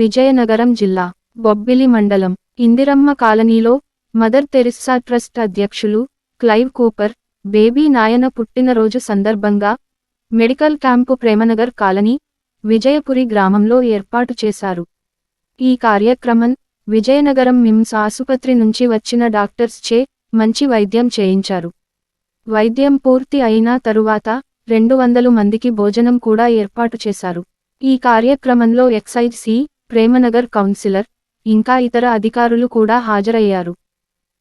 విజయనగరం జిల్లా బొబ్బిలి మండలం ఇందిరమ్మ కాలనీలో మదర్ తెరిస్సా ట్రస్ట్ అధ్యక్షులు క్లైవ్ కూపర్ బేబీ నాయన పుట్టినరోజు సందర్భంగా medical camp Premnagar colony Vijayapuri గ్రామంలో ఏర్పాటు చేశారు. ఈ కార్యక్రమం విజయనగరం మిమ్స్ ఆసుపత్రి నుంచి వచ్చిన డాక్టర్స్ చే మంచి వైద్యం చేయించారు. వైద్యం పూర్తి అయిన తరువాత రెండు వందలు మందికి భోజనం కూడా ఏర్పాటు చేశారు. ఈ కార్యక్రమంలో ఎక్సైజ్ సి ప్రేమనగర్ కౌన్సిలర్ ఇంకా ఇతర అధికారులు కూడా హాజరయ్యారు.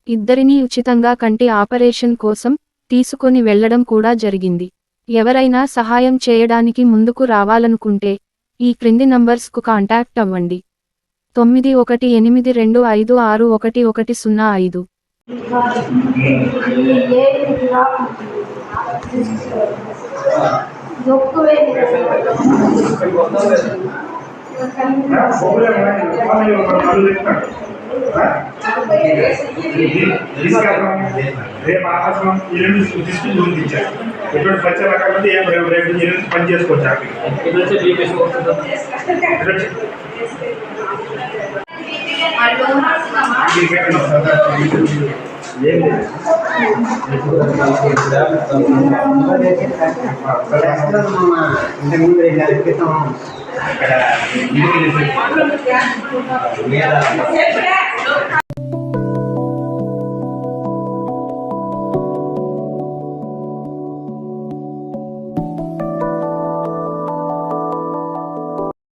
ఇద్దరినీ ఉచితంగా కంటి ఆపరేషన్ కోసం తీసుకొని వెళ్ళడం కూడా జరిగింది. ఎవరైనా సహాయం చేయడానికి ముందుకు రావాలనుకుంటే ఈ క్రింది నంబర్స్కు కాంటాక్ట్ అవ్వండి. తొమ్మిది ఒకటి ఎనిమిది రెండు ఐదు ఆరు ఒకటి ఒకటి సున్నా ఐదు. రేపు ఆకాశం ఎల్లుండి తీసుకుని చూపించారు ఎటువంటి పచ్చ రకాలంటే ఏం రేపు రేపు ఎల్లుండి పని చేసుకోవచ్చు హ్యాపీగా ఇది వచ్చి బీపీసీ వస్తుంది ఎటువంటి ఇది పెట్టండి సార్. ఏం లేదు. ఇంతకుముందు రెండు నెలల క్రితం అక్కడ ఇంటికి వెళ్ళేసి మీద